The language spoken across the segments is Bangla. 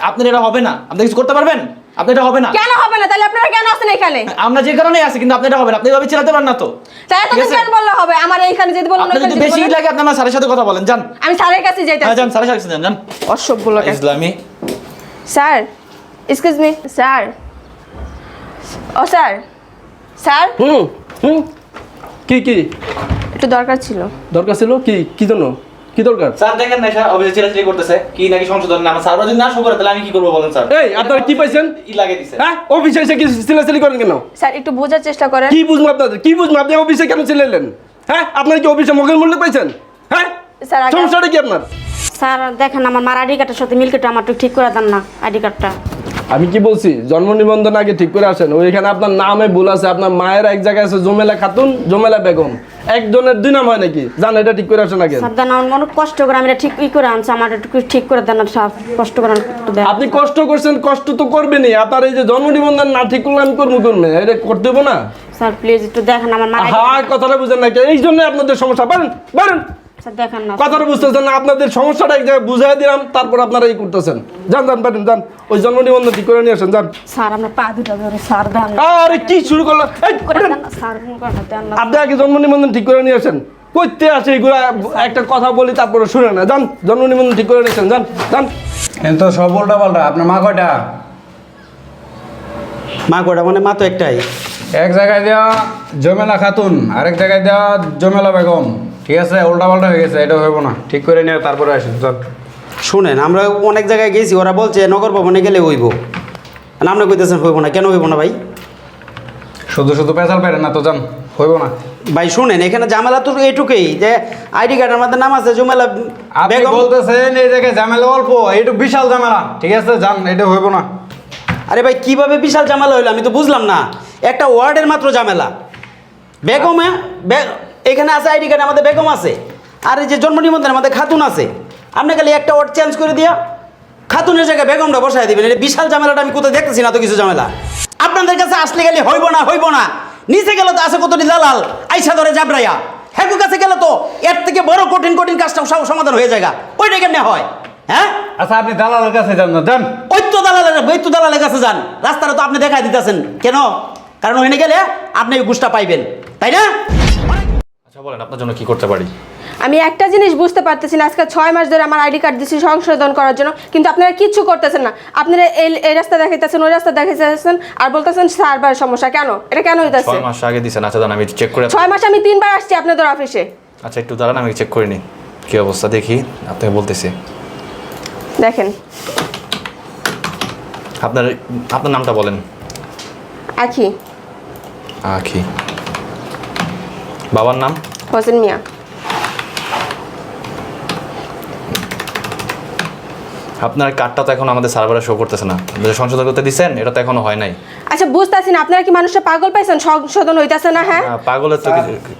আপনার এটা হবে না। আপনি কিছু করতে পারবেন? আপনি এটা হবে না। কেন হবে না? তাহলে আপনারা কেন আসেন এখানে? আমরা যে কারণে আছি কিন্তু আপনি এটা হবে না। আপনি এভাবে চালাতে পারেন না তো। তাই তো কেন বললে হবে? আমার এইখানে যেতে বলুন আপনার যদি বেশি লাগে আপনি আমার স্যারের সাথে কথা বলেন। যান। আমি স্যারের কাছে যাইতে হ্যাঁ যান স্যারের সাথে যান যান। অসভ্য লোক একটা। ইসলামী। Sir excuse me sir. ও স্যার। স্যার? হুম হুম। কি কি? একটু দরকার ছিল। দরকার ছিল? কি কি জন্য? কি দরকার? স্যার দেখেন না স্যার অফিসে চিলাচিলি করতেছে। কি নাকি সংশোধন? না আমার স্যার যদি না শো করে তাহলে আমি কি করব বলেন স্যার? এই আপনারা কি পাইছেন? ই লাগে দিছে। হ্যাঁ অফিসে এসে কি করেন কেন? স্যার একটু বোঝার চেষ্টা করেন। কি বুঝব আপনাদের? কি বুঝব? আপনি অফিসে কেন চিলাইলেন হ্যাঁ আপনার কি অফিসে মগের মূল্য পাইছেন? হ্যাঁ স্যার সমস্যাটা কি আপনার? স্যার দেখেন আমার মার আইডি কার্ডের সাথে মিল কেটে আমার ঠিক করে দেন না আইডি কার্ডটা। আমি কি বলছি জন্ম নিবন্ধন আগে ঠিক করে আসেন। ওইখানে আপনার নামে ভুল আছে আপনার মায়ের এক জায়গায় আছে জমেলা খাতুন জমেলা বেগম। একজনের দুই নাম হয় নাকি? জান এটা ঠিক করে আসেন আগে। অনেক কষ্ট করে আমি ঠিক ই করে আনছি আমার একটু ঠিক করে দেন স্যার কষ্ট করে আপনি কষ্ট করছেন কষ্ট তো করবেনই। আপনার এই যে জন্ম নিবন্ধন না ঠিক করলে আমি করব করব এটা করতে দেবো না? স্যার প্লিজ একটু দেখেন আমার মার হ্যাঁ কথাটা বুঝেন না এই জন্য আপনাদের সমস্যা। পারেন পারেন স্যার দেখেন না কথাটা বুঝতেছেন না আপনাদের সমস্যাটা এক জায়গায় বুঝাই দিলাম তারপর আপনারা এই করতেছেন। যান যান পারেন যান। ওই জন্ম নিবন্ধন ঠিক করে নিয়ে আসেন যান। স্যার আমরা পা দুটা ধরে স্যার দেন আরে কি শুরু করল? এই, করে পারেন। দেন না স্যার করে দেন না আপনি আগে জন্ম নিবন্ধন ঠিক করে নিয়ে আসেন। করতে আসে এগুলো একটা কথা বলি তারপরে শুনে না। যান জন্ম নিবন্ধন ঠিক করে নিয়েছেন যান যান। কিন্তু সব উল্টা পাল্টা। আপনার মা কয়টা? মা কটা মানে মা তো একটাই। এক জায়গায় দেওয়া জমেলা খাতুন আরেক জায়গায় দেওয়া জমেলা বেগম। ঠিক আছে উল্টা পাল্টা হয়ে গেছে এটা হইব না। ঠিক করে নিয়ে তারপরে আসেন চল। শুনেন আমরা অনেক জায়গায় গেছি ওরা বলছে নগর ভবনে গেলে হইব। আপনি কইতেছেন হইব না কেন হইব না ভাই? শুধু শুধু পেঁচাল পেরেন না তো যান হইব না। ভাই শুনেন এখানে ঝামেলা তো এইটুকুই যে আইডি কার্ডের মধ্যে নাম আছে জুমেলা আপনি বলতেছেন এই জায়গায় ঝামেলা অল্প এইটুক বিশাল ঝামেলা। ঠিক আছে যান এটা হইব না। আরে ভাই কীভাবে বিশাল ঝামেলা হইল আমি তো বুঝলাম না। একটা ওয়ার্ডের মাত্র ঝামেলা। বেগমে এখানে আছে আইডি কার্ড আমাদের বেগম আছে। আর এই যে জন্ম নিবন্ধন আমাদের খাতুন আছে। আপনি খালি একটা ওয়ার্ড চেঞ্জ করে দিয়া খাতুনের জায়গায় বেগমটা বসায় দিবেন। এটা বিশাল ঝামেলাটা আমি কোথাও দেখতেছি না তো কিছু ঝামেলা। আপনাদের কাছে আসলে গেলে হইব না হইব না। নিচে গেলে তো আছে কতটি দালাল আইসা ধরে জাবরাইয়া। হেকুর কাছে গেলে তো এর থেকে বড় কঠিন কঠিন কাজটা সব সমাধান হয়ে যায় ওইটা কেমনে হয়? হ্যাঁ? আচ্ছা আপনি দালালের কাছে যান না যান। ওই তো দালালের ওই তো দালালের কাছে যান। রাস্তাটা তো আপনি দেখাই দিতেছেন। কেন? কারণ ওখানে গেলে আপনি গুষ্টা পাইবেন। তাই না? আচ্ছা বলেন আপনার জন্য কি করতে পারি? আমি একটা জিনিস বুঝতে পারতেছি না আজকে ছয় মাস ধরে আমার আইডি কার্ড দিচ্ছি সংশোধন করার জন্য কিন্তু আপনারা কিচ্ছু করতেছেন না। আপনারা এই এই রাস্তা দেখাইতেছেন ওই রাস্তা দেখাইতেছেন আর বলতেছেন সার্ভার সমস্যা কেন? এটা কেন হইতেছে? ছয় মাস আগে দিছেন আচ্ছা দাঁড়ান আমি চেক করে ছয় মাস আমি তিনবার আসছি আপনাদের অফিসে আচ্ছা একটু দাঁড়ান আমি চেক করে নিই। কি অবস্থা দেখি আপনাকে বলতেছি। দেখেন। আপনার আপনার নামটা বলেন। আখি। আখি। বাবার নাম? হোসেন মিয়া। আপনার কার্ডটা তো এখন আমাদের সার্ভারে শো করতেছে না। সংশোধন করতে দিচ্ছেন এটা তো এখনও হয় নাই। আচ্ছা বুঝতেছি না আপনারা কি মানুষটা পাগল পাইছেন? সংশোধন হইতাছে না হ্যাঁ? পাগলের তো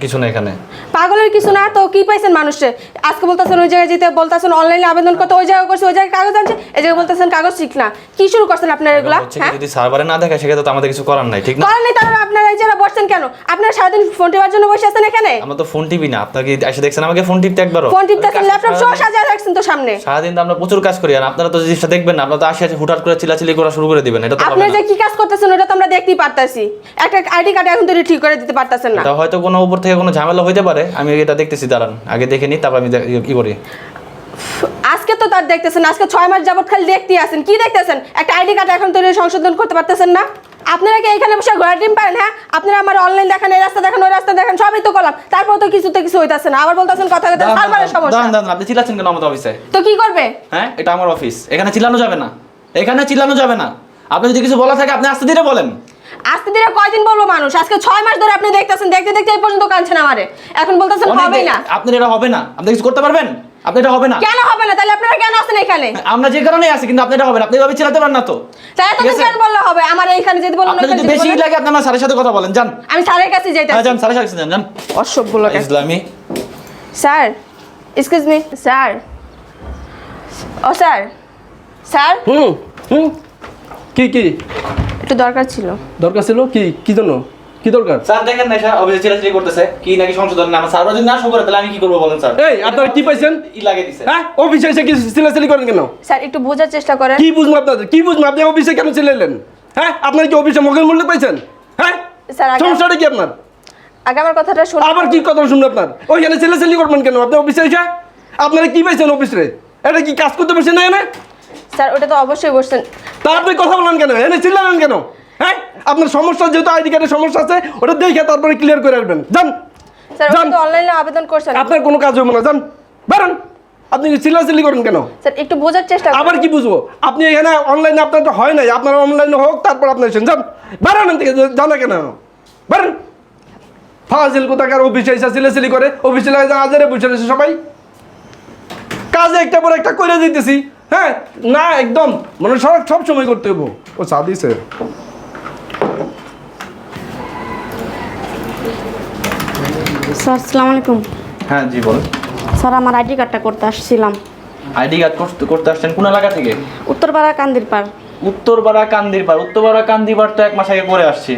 কিছু- নেই এখানে। পাগলের কিছু না তো কি পাইছেন মানুষে? আজকে বলতেছেন ওই জায়গায় যেতে বলতেছেন অনলাইনে আবেদন করতে ওই জায়গায় করছে ওই জায়গায় কাগজ আনছে এই জায়গায় বলতেছেন কাগজ ঠিক না। কি শুরু করছেন আপনারা এগুলা হ্যাঁ? যদি সার্ভারে না দেখে সেক্ষেত্রে তো আমাদের কিছু করার নাই ঠিক না? করেন নাই তাহলে আপনারা এই জায়গায় বসছেন কেন? আপনারা সারাদিন ফোন টেপার জন্য বসে আছেন এখানে? আমরা তো ফোন টিপি না আপনাকে এসে দেখছেন আমাকে ফোন টিপতে একবারও? ফোন টিপতেছেন ল্যাপটপ সহ সাজিয়ে রাখছেন তো সামনে। সারাদিন তো আমরা প্রচুর কাজ করি আর আপনারা তো জিনিসটা দেখবেন না আপনারা তো আসে আসে হুটহাট করে চিলাচিলি করা শুরু করে দিবেন এটা তো আপনারা যে কি কাজ করতেছেন ওটা তো আমরা দেখতেই পারতাছি। একটা আইডি কার্ড এখন তৈরি ঠিক করে দিতে পারতেছেন না। হয়তো কোনো উপর থেকে কোনো ঝামেলা হইতে পারে। আমি এটা দেখতেছি দাঁড়ান। আগে দেখে নিই তারপর আমি কি করি। আজকে তো তার দেখতেছেন আজকে ছয় মাস যাবত খালি দেখতেই আছেন। কি দেখতেছেন? একটা আইডি কার্ড এখন তৈরি সংশোধন করতে পারতেছেন না? আপনারা কি এখানে বসে ঘোরা টিম পারেন হ্যাঁ? আপনারা আমার অনলাইন দেখান এই রাস্তা দেখান ওই রাস্তা দেখান সবই তো করলাম। তারপর তো কিছুতে কিছু হইতাছে না। আবার বলতেছেন কথা কথা সার্ভারের সমস্যা। দাঁড়ান, আপনি চিল্লাচ্ছেন কেন আমাদের অফিসে তো কি করবে? হ্যাঁ? এটা আমার অফিস এখানে চিল্লানো যাবে না। এখানে চিল্লানো যাবে না। আপনি যদি কিছু বলা থাকে আপনি আস্তে ধীরে বলেন। আস্তে দিনে কয়দিন বলব মানুষ? আজকে ছয় মাস ধরে আপনি দেখতেছেন দেখতে দেখতে এই পর্যন্ত কাঁদছেন আমারে। এখন বলতেছেন হবেই না। আপনার এটা হবে না। আপনি কিছু করতে পারবেন? আপনি এটা হবে না। কেন হবে না? তাহলে আপনারা কেন আসেন এখানে? আমরা যে কারণে আছি কিন্তু আপনি এটা হবে না। আপনি এভাবে চিল্লাতে পারেন না তো। তাই ঠিক তো কেন বললে হবে? আমার এইখানে যেতে বলুন আপনার যদি বেশি লাগে আপনি আমার স্যারের সাথে কথা বলেন। যান। আমি স্যারের কাছে যাইতে হ্যাঁ যান স্যারের সাথে যান যান। অসভ্য লোক। ইসলামী। Sir excuse me sir. ও স্যার। স্যার? হুম হুম। কি কি? একটু দরকার ছিল। দরকার ছিল? কি কি জন্য? কি দরকার? স্যার দেখেন না স্যার অফিসে চিলাচিলি করতেছে। কি নাকি সংশোধন? না আমার স্যার যদি না শো করে তাহলে আমি কি করব বলেন স্যার? এই আপনারা কি পাইছেন? ই লাগিয়ে দিছে। হ্যাঁ অফিসে এসে কি সিলাসিলি করেন কেন? স্যার একটু বোঝার চেষ্টা করেন। কি বুঝব আপনাদের? কি বুঝব? আপনি অফিসে কেন চিলাইলেন হ্যাঁ আপনার কি অফিসে মগের মূল্য পাইছেন? হ্যাঁ? স্যার, আগে- সমস্যাটা কি আপনার? আগে আমার কথাটা শুনুন। আবার কি কথা শুনব আপনার? ওইখানে চিলাচিলি করবেন কেন? আপনি অফিসে এসে? আপনারা কি পাইছেন অফিসে এটা কি কাজ করতে পারছেন না এনে স্যার ওটা তো অবশ্যই বসছেন তা আপনি কথা বলেন কেন? এনে চিল্লালেন কেন? হ্যাঁ? আপনার সমস্যা যেহেতু আইডি কার্ডের সমস্যা আছে ওটা দেখে তারপরে ক্লিয়ার করে আসবেন। যান। স্যার ওটা তো অনলাইনে আবেদন করছেন আপনার কোনো কাজ হবে না। যান। বেরোন। আপনি চিল্লাচিল্লি করেন কেন? স্যার একটু বোঝার চেষ্টা আবার কি বুঝব? আপনি এখানে অনলাইনে আপনার তো হয় নাই। আপনার অনলাইনে হোক তারপর আপনি এসেন যান। বেরোন থেকে। জানা কেন? বেরোন। ফাজিল কোথাকার অফিসে এসে চিল্লাচিল্লি করে। অফিসে আজারে রয়েছে সবাই। কাজে একটা পর একটা করে দিতেছি। হ্যাঁ না একদম। মানে সব সব সময় করতে হব ও চা দিছে। স্যার আসসালামু আলাইকুম। হ্যাঁ জি বলুন। স্যার আমার আইডি কার্ডটা করতে আসছিলাম। আইডি কার্ড করতে করতে আসছেন কোন এলাকা থেকে? উত্তরপাড়া কান্দির পাড় উত্তরপাড়া কান্দিরপাড়। উত্তরপাড়া কান্দিপাড় তো এক মাস আগে করে আসছি।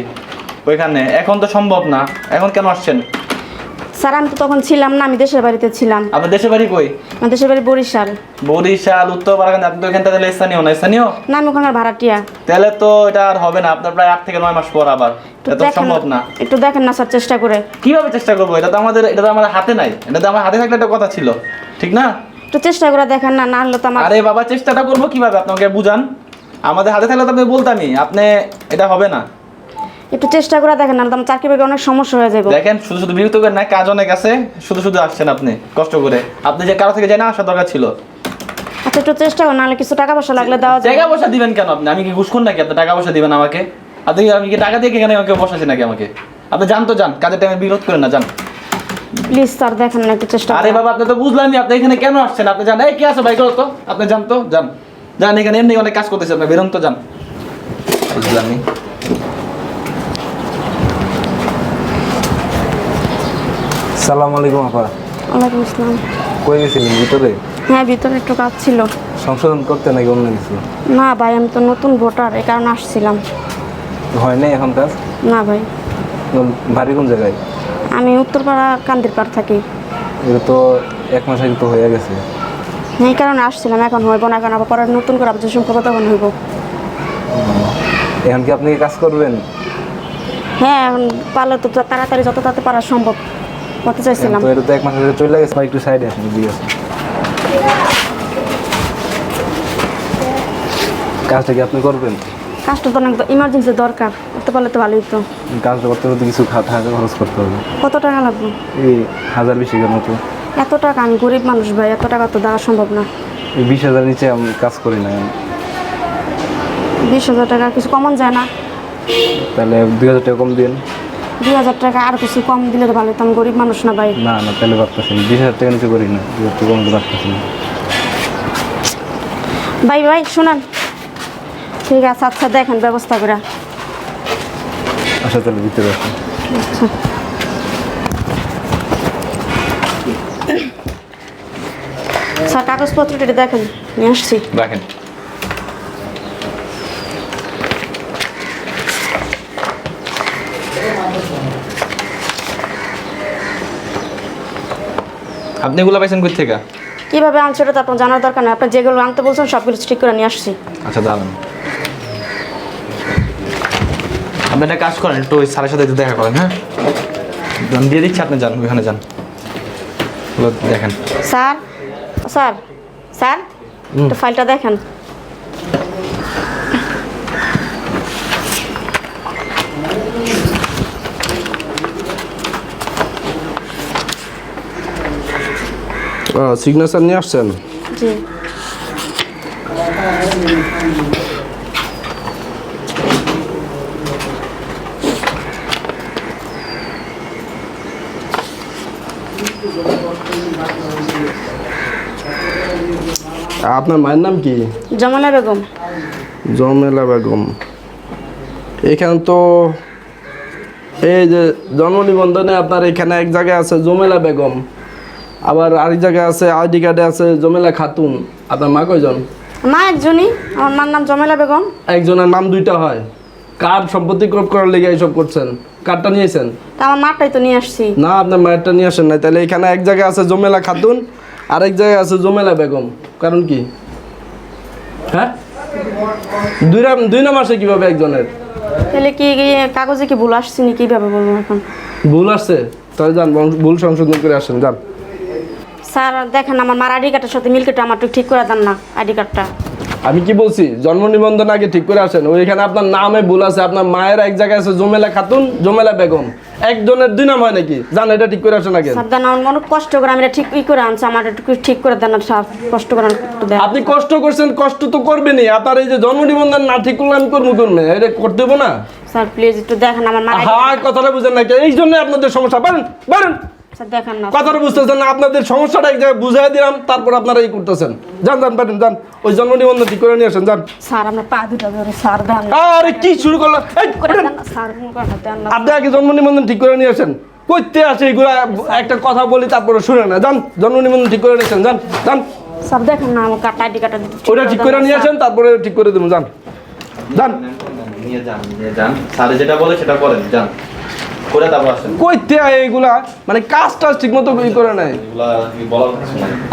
ওইখানে। এখন তো সম্ভব না। এখন কেন আসছেন? স্যার আমি তো তখন ছিলাম না আমি দেশের বাড়িতে ছিলাম। আপনার দেশের বাড়ি কই? আমার দেশের বাড়ি বরিশাল। বরিশাল উত্তরপাড়া কান্দি আপনি তো এখান থেকে স্থানীয় না স্থানীয়? না আমি ওখানকার ভাড়াটিয়া। তাহলে তো এটা আর হবে না আপনার প্রায় আট থেকে নয় মাস পর আবার। এটা তো সম্ভব না। একটু দেখেন না স্যার চেষ্টা করে। কীভাবে চেষ্টা করব? এটা তো আমাদের এটা তো আমাদের হাতে নাই। এটা তো আমার হাতে থাকলে একটা কথা ছিল। ঠিক না? একটু চেষ্টা করে দেখেন না না হলে তো আমার আরে বাবা চেষ্টাটা করব কীভাবে? আপনাকে বুঝান। আমাদের হাতে থাকলে তো আপনি বলতামই। আপনি এটা হবে না। একটু চেষ্টা করে দেখেন না হলে তো আমার চাকরি বাকরি অনেক সমস্যা হয়ে যাবে দেখেন শুধু শুধু বিরক্ত করেন না কাজ অনেক আছে শুধু শুধু আসছেন আপনি কষ্ট করে। আপনি যে কারও থেকে জানা আসার দরকার ছিল। আচ্ছা একটু চেষ্টা করুন নাহলে কিছু টাকা পয়সা লাগলে দেওয়া যাবে। টাকা পয়সা দিবেন কেন আপনি? আমি কি ঘুষখোর নাকি? আপনি টাকা পয়সা দিবেন আমাকে? আপনি কি- আমি কি টাকা দিয়ে কি এখানে আমাকে বসাচ্ছি নাকি আমাকে? আপনি জান তো যান। কাজের টাইমে বিরোধ করেন না যান। প্লিজ স্যার দেখেন না একটু চেষ্টা আরে বাবা আপনি তো বুঝলামই আপনি এখানে কেন আসছেন? আপনি জান এই কি আছে ভাই তো আপনি জান তো যান। যান এখানে এমনি অনেক কাজ করতেছে আপনি বেরোন তো যান। বুঝলামই সালাম আলাইকুম আপা। ওয়ালাইকুম আসসালাম। কই গেছিলেন ভিতরে? হ্যাঁ ভিতরে একটু কাজ ছিল। সংশোধন করতে নাকি অন্য কিছু? না ভাই আমি তো নতুন ভোটার এই কারণে আসছিলাম। হয় নাই এখন কাজ? না ভাই। বাড়ি কোন জায়গায়? আমি উত্তরপাড়া কান্দির পাড় থাকি। এটা তো এক মাস আগে তো হয়ে গেছে। হ্যাঁ, এই কারণে আসছিলাম এখন হইব না এখন আবার পরে নতুন করে আবার যে সংখ্যা তখন হইব এখন কি আপনি কাজ করবেন? হ্যাঁ এখন পারলে তো তাড়াতাড়ি যত তাড়াতাড়ি পারা সম্ভব। করতে চাইছিলাম। তো এটা তো এক মাস আগে চলে গেছে একটু সাইডে আসেন দিয়ে কাজটা কি আপনি করবেন? কাজটা তো অনেক ইমার্জেন্সি দরকার করতে পারলে তো ভালোই তো কাজটা করতে করতে কিছু খা- টাকা খরচ করতে হবে। কত টাকা লাগবে? এই হাজার বিশেকের মতো। এত টাকা আমি গরিব মানুষ ভাই এত টাকা তো দেওয়া সম্ভব না। এই বিশ হাজার নিচে আমি কাজ করি না। বিশ হাজার টাকা কিছু কমন যায় না। তাহলে দুই হাজার টাকা কম দিন দুই হাজার টাকা আর কিছু কম দিলে তো ভালো আমি গরিব মানুষ না ভাই? না না তাহলে ভাবতেছি না বিশ হাজার টাকা নিচে করি না দুই হাজার টাকা কম দিতে পারতেছি না। ভাই ভাই শুনেন। ঠিক আছে আচ্ছা দেখেন ব্যবস্থা করে। আচ্ছা তাহলে ভিতরে আসুন স্যার কাগজপত্রটি দেখেন নিয়ে আসছি। রাখেন আপনি এগুলো পাইছেন কই থেকে? কীভাবে আনছে ওটা তো আপনার জানার দরকার নেই। আপনি যেগুলো আনতে বলছেন সবগুলো ঠিক করে নিয়ে আসছি। আচ্ছা দাঁড়ান। আপনি একটা কাজ করেন একটু ওই স্যারের সাথে একটু দেখা করেন হ্যাঁ? দিয়ে দিচ্ছি আপনি যান ওইখানে যান। দেখেন। স্যার স্যার স্যার একটু ফাইলটা দেখেন। সিগনেচার নিয়ে আসছেন? জি। আপনার মায়ের নাম কি? জমানা বেগম। জমেলা বেগম। এখানে তো এই যে জন্ম নিবন্ধনে আপনার এখানে এক জায়গায় আছে জমেলা বেগম। আবার আরেক জায়গায় আছে আইডি কার্ডে আছে জমেলা খাতুন। আপনার মা কয়জন? মা একজনই আমার মার নাম জমেলা বেগম। একজনের নাম দুইটা হয়। কার সম্পত্তি ক্রপ করার লেগে এইসব করছেন। কার্ডটা নিয়েছেন? তা আমার মাটাই তো নিয়ে আসছি। না আপনার মায়েরটা নিয়ে আসেন নাই। তাহলে এখানে এক জায়গায় আছে জমেলা খাতুন আরেক জায়গায় আছে জমেলা বেগম। কারণ কি? হ্যাঁ? দুই নাম- দুই নাম আসে কীভাবে একজনের? তাহলে কি কাগজে কি ভুল আসছে নি? কীভাবে বলব এখন? ভুল আসছে? তাহলে যান ভুল সংশোধন করে আসেন যান। স্যার দেখেন আমার মার আইডি কার্ডের সাথে মিলকেটা আমার একটু ঠিক করে দেন না আইডি কার্ডটা। আমি কি বলছি জন্ম নিবন্ধন আগে ঠিক করে আসেন। ওইখানে আপনার নামে ভুল আছে আপনার মায়ের এক জায়গায় আছে জমেলা খাতুন জমেলা বেগম। একজনের দুই নাম হয় নাকি? জান এটা ঠিক করে আসেন আগে। স্যার দেন আমার অনেক কষ্ট করে আমি এটা ঠিক ই করে আনছি আমার একটু ঠিক করে দেন স্যার কষ্ট করে আপনি কষ্ট করছেন কষ্ট তো করবেনই। আপনার এই যে জন্ম নিবন্ধন না ঠিক করলে আমি করব করব এটা করতে দেবো না? স্যার প্লিজ একটু দেখেন আমার মার ID হ্যাঁ কথাটা বুঝেন না এই জন্য আপনাদের সমস্যা। পারেন পারেন স্যার দেখেন না কথাটা বুঝতেছেন না আপনাদের সমস্যাটা এক জায়গায় বুঝাই দিলাম তারপর আপনারা এই করতেছেন। যান যান পারেন যান। ওই জন্ম নিবন্ধন ঠিক করে নিয়ে আসেন যান। স্যার আমরা পা দুটা ধরে স্যার দেন আরে কি শুরু আপনি আগে জন্ম নিবন্ধন ঠিক করে নিয়ে আসেন। করতে আসে এগুলা একটা কথা বলি তারপরে শুনে না। যান জন্ম নিবন্ধন ঠিক করে নিয়েছেন যান যান। স্যার দেখেন না আমার কার্ড আইডি কার্ডটা ওটা ঠিক করে নিয়ে আসেন তারপরে ঠিক করে দেবো যান। যান। নিয়ে যান নিয়ে যান। স্যারে যেটা বলে সেটা করেন যান। কইতে এইগুলা মানে কাজ টাজ ঠিক মতো করে নাই।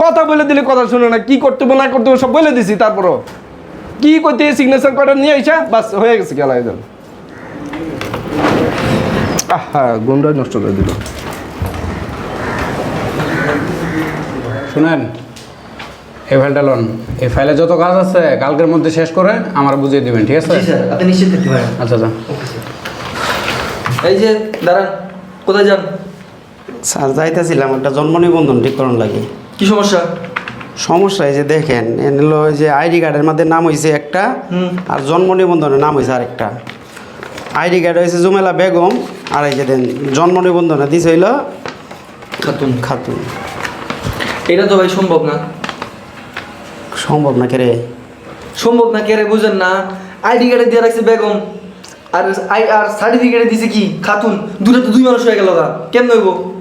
কথা বলে দিলে কথা শুনে না কি করতে হবে না করতে হবে সব বলে দিছি তারপরও। কি করতে সিগনেচার নিয়ে আইসা বাস হয়ে গেছে খেলা একজন আহা গুন্ডা নষ্ট করে দিল। শুনেন এই ফাইলটা লোন। এই ফাইলে যত কাজ আছে কালকের মধ্যে শেষ করে আমার বুঝিয়ে দিবেন ঠিক আছে? আপনি নিশ্চিত থাকতে পারেন। আচ্ছা আচ্ছা। এই যে দাঁড়ান কোথায় যান? স্যার যাইতেছিলাম একটা জন্ম নিবন্ধন ঠিক করুন লাগে। কি সমস্যা? সমস্যা এই যে দেখেন হলো ওই যে আইডি কার্ডের মধ্যে নাম হয়েছে একটা আর জন্ম নিবন্ধনের নাম হয়েছে আরেকটা। আইডি কার্ড হয়েছে জুমেলা বেগম আর এই যে দেন জন্ম নিবন্ধনে দিছে হইল খাতুন। খাতুন। এটা তো ভাই সম্ভব না। সম্ভব না কেরে সম্ভব না কে রে বুঝেন না। আইডি কার্ডে দিয়ে রাখছে বেগম। আর আই আর সার্টিফিকেটে দিছে কি? খাতুন। দূরে তো দুই মানুষ হয়ে গেল গা। কেন হইব?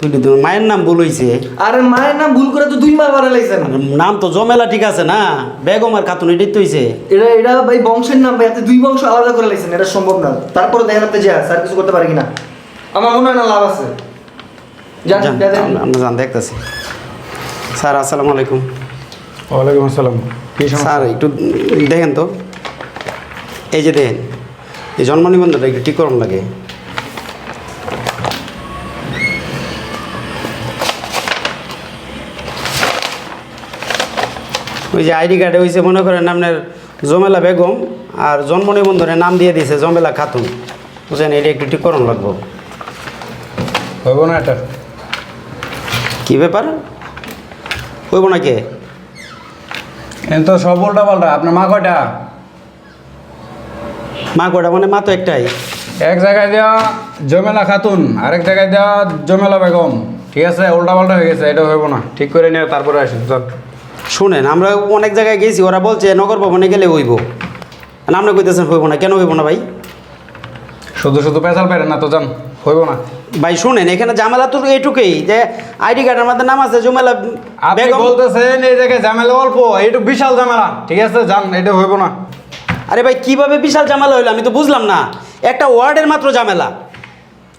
তুই তো মায়ের নাম ভুল হয়েছে আর মায়ের নাম ভুল করে তো দুই মার বাড়া লাগছেন আর নাম তো জমেলা ঠিক আছে না। বেগম আর খাতুন এটাই তো হয়েছে এটা এটা ভাই বংশের নাম ভাই। দুই বংশ আলাদা করে লাগছেন এটা সম্ভব না। তারপরে দেখেন আপনি যা স্যার কিছু করতে পারে কিনা। আমার মনে হয় না লাভ আছে। যান যান, আমরা- যান দেখতেছি। স্যার আসসালামু আলাইকুম। ওয়ালাইকুম আসসালাম। স্যার একটু দেখেন তো। এই যে দেখেন। এই জন্ম নিবন্ধনটা একটু ঠিক করুন লাগে ওই যে আইডি কার্ডে হয়েছে মনে করেন আপনার জমেলা বেগম আর জন্ম নিবন্ধনের নাম দিয়ে দিয়েছে জমেলা খাতুন। বুঝলেন? এটা একটু ঠিক করুন লাগবো। হইব না এটা? কী ব্যাপার? হইব না কে তো সব উল্টা পাল্টা আপনার মা কয়টা? মা কটা মানে মা তো একটাই। এক জায়গায় দেওয়া জমেলা খাতুন আরেক জায়গায় দেওয়া জমেলা বেগম। ঠিক আছে? উল্টা পাল্টা হয়ে গেছে এটা হইব না। ঠিক করে নিয়ে তারপরে আসেন চল। শুনেন আমরা অনেক জায়গায় গেছি ওরা বলছে নগর ভবনে গেলে হইব। আর আপনি কইতেছেন হইব না কেন হইব না ভাই? শুধু শুধু পেশাল পারেন না তো যান হইব না। ভাই শুনেন এখানে ঝামেলা তো এইটুকুই যে আইডি কার্ডের মধ্যে নাম আছে জুমেলা আপনি বলতেছেন এই জায়গায় ঝামেলা অল্প এইটু বিশাল ঝামেলা। ঠিক আছে? যান এটা হইব না। আরে ভাই কীভাবে বিশাল ঝামেলা হইল? আমি তো বুঝলাম না। একটা ওয়ার্ডের মাত্র ঝামেলা।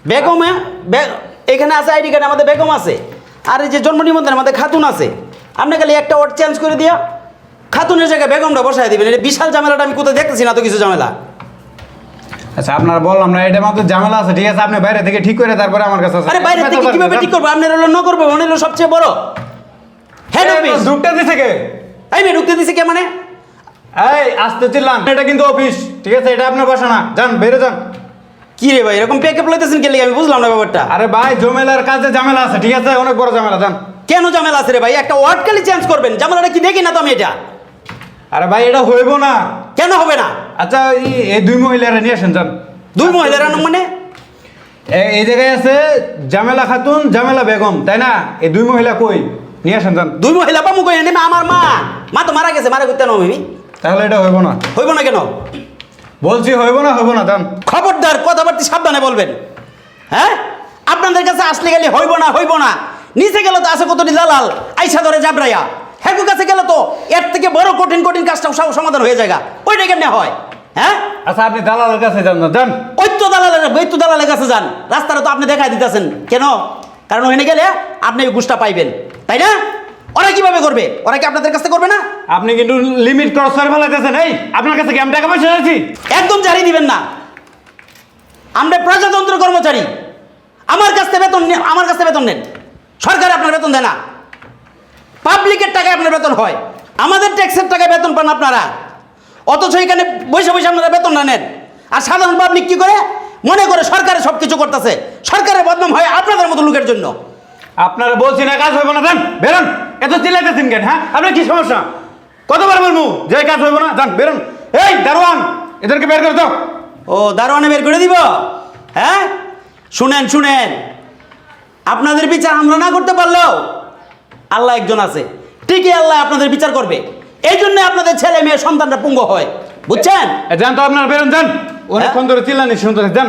বেগমে বে- এখানে আছে আইডি কার্ড আমাদের বেগম আছে। আর এই যে জন্ম নিবন্ধন আমাদের খাতুন আছে। আপনি খালি একটা ওয়ার্ড চেঞ্জ করে দিয়া খাতুনের জায়গায় বেগমটা বসায় দিবেন। এটা বিশাল ঝামেলাটা আমি কোথাও দেখতেছি না তো কিছু ঝামেলা। আচ্ছা আপনার বললাম না এটা মাত্র ঝামেলা আছে ঠিক আছে? আপনি বাইরে থেকে ঠিক করে তারপরে আমার কাছে। আরে বাইরে থেকে কীভাবে ঠিক করব? আপনার হলো নগর ভবন হলো সবচেয়ে বড়। হ্যাঁ ঢুকতে দিছে কে? এই ঢুকতে দিছে কে মানে? এই আসতে চিল্লাম এটা কিন্তু অফিস ঠিক আছে এটা আপনার বাসা না। যান বেরো যান। কি রে ভাই এরকম পেকে প্লেতেছেন কে আমি বুঝলাম না ব্যাপারটা। আরে ভাই জমেলার কাজে ঝামেলা আছে ঠিক আছে? অনেক বড় ঝামেলা যান। কেন ঝামেলা আছে রে ভাই? একটা ওয়ার্ড খালি চেঞ্জ করবেন। ঝামেলাটা কি দেখি না তো আমি এটা? আরে ভাই এটা হইব না। কেন হবে না? আচ্ছা এই- দুই মহিলারা নিয়ে আসেন যান। দুই মহিলার মানে? এই জায়গায় আছে জামেলা খাতুন জামেলা বেগম তাই না? এই দুই মহিলা কই? নিয়ে আসেন যান। দুই মহিলা পামু কই নেমে আমার মা। মা তো মারা গেছে মারা করতে আমি? তাহলে এটা হইব না। হইব না কেন? বলছি হইব না হইব না যান খবরদার কথাবার্তা সাবধানে বলবেন। হ্যাঁ? আপনাদের কাছে আসলে গেলে হইব না হইব না। নিচে গেলে তো আছে কতটি দালাল আইসা ধরে জাবরাইয়া হ্যাঁ কাছে গেলে তো এর থেকে বড় কঠিন কঠিন কাজটা সব সমাধান হয়ে যায় ওইটা কেমনে হয়? হ্যাঁ? আচ্ছা আপনি দালালের কাছে যান না যান ওই তো দালালের বৈত্য দালালের কাছে যান। রাস্তাটা তো আপনি দেখাই দিতেছেন। কেন? কারণ ওখানে গেলে আপনি ওই পাইবেন। তাই না? ওরা কীভাবে করবে? ওরা কি আপনাদের কাছে করবে না? আপনি কিন্তু লিমিট ক্রস করে ফেলাইতেছেন। এই আপনার কাছে কি আমি টাকা পয়সা আছি একদম জারি দিবেন না। আমরা প্রজাতন্ত্র কর্মচারী। আমার কাছ থেকে বেতন নে- আমার কাছ থেকে বেতন নেন। সরকার আপনার বেতন দেয় না। পাবলিকের টাকায় আপনার বেতন হয়। আমাদের ট্যাক্সের টাকায় বেতন পান আপনারা। অথচ এখানে বসে বসে আপনারা বেতন না নেন। আর সাধারণ পাবলিক কি করে? মনে করে সরকারে সব কিছু করতেছে। সরকারের বদনাম হয় আপনাদের মতো লোকের জন্য। আপনারা বলছি না কাজ হইব না দেন বেরোন। এত চিল্লাইতেছেন কেন হ্যাঁ? আপনার কি সমস্যা? কতবার বলব যে কাজ হইব না যান বেরোন। এই দারোয়ান এদেরকে বের করে দাও। ও দারোয়ানে বের করে দিব? হ্যাঁ? শুনেন শুনেন। আপনাদের বিচার আমরা না করতে পারলেও আল্লাহ একজন আছে। ঠিকই আল্লাহ আপনাদের বিচার করবে। এই জন্য আপনাদের ছেলে মেয়ে সন্তানটা পুঙ্গ হয়। বুঝছেন? যান তো আপনারা বেরোন যান। অনেকক্ষণ ধরে চিল্লানি শুনতে যান।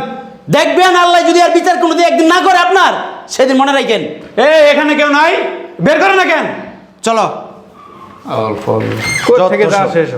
দেখবেন আল্লাহ যদি আর বিচার কোনোদিন একদিন না করে আপনার সেদিন মনে রাখেন এ এখানে কেউ নাই বের করে না কেন? চলো। অল্প থেকে যা। শেষ